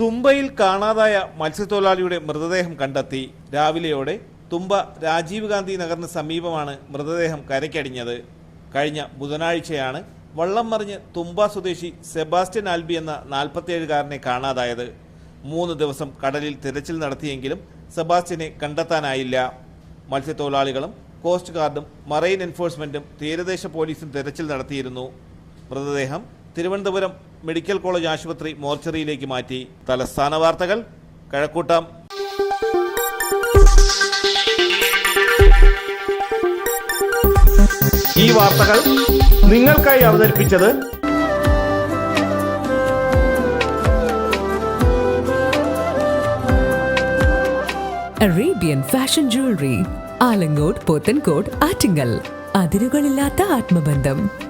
തുമ്പയിൽ കാണാതായ മത്സ്യത്തൊഴിലാളിയുടെ മൃതദേഹം കണ്ടെത്തി രാവിലെയോടെ തുമ്പ രാജീവ് ഗാന്ധി നഗറിന് സമീപമാണ് മൃതദേഹം കരയ്ക്കടിഞ്ഞത്. കഴിഞ്ഞ ബുധനാഴ്ചയാണ് വള്ളം മറിഞ്ഞ് തുമ്പ സ്വദേശി സെബാസ്റ്റ്യൻ ആൽബി എന്ന നാൽപ്പത്തിയേഴുകാരനെ കാണാതായത്. മൂന്ന് ദിവസം കടലിൽ തിരച്ചിൽ നടത്തിയെങ്കിലും സെബാസ്റ്റ്യനെ കണ്ടെത്താനായില്ല. മത്സ്യത്തൊഴിലാളികളും കോസ്റ്റ് ഗാർഡും മറൈൻ എൻഫോഴ്സ്മെന്റും തീരദേശ പോലീസും തിരച്ചിൽ നടത്തിയിരുന്നു. മൃതദേഹം തിരുവനന്തപുരം മെഡിക്കൽ കോളേജ് ആശുപത്രി മോർച്ചറിയിലേക്ക് മാറ്റി തലസ്ഥാന വാർത്തകൾ. കഴക്കൂട്ടം. ഈ വാർത്തകൾ നിങ്ങൾക്കായി അവതരിപ്പിച്ചത് Arabian fashion jewellery Alangode Pothencode Attingal. അതിരുകളില്ലാത്ത ആത്മബന്ധം.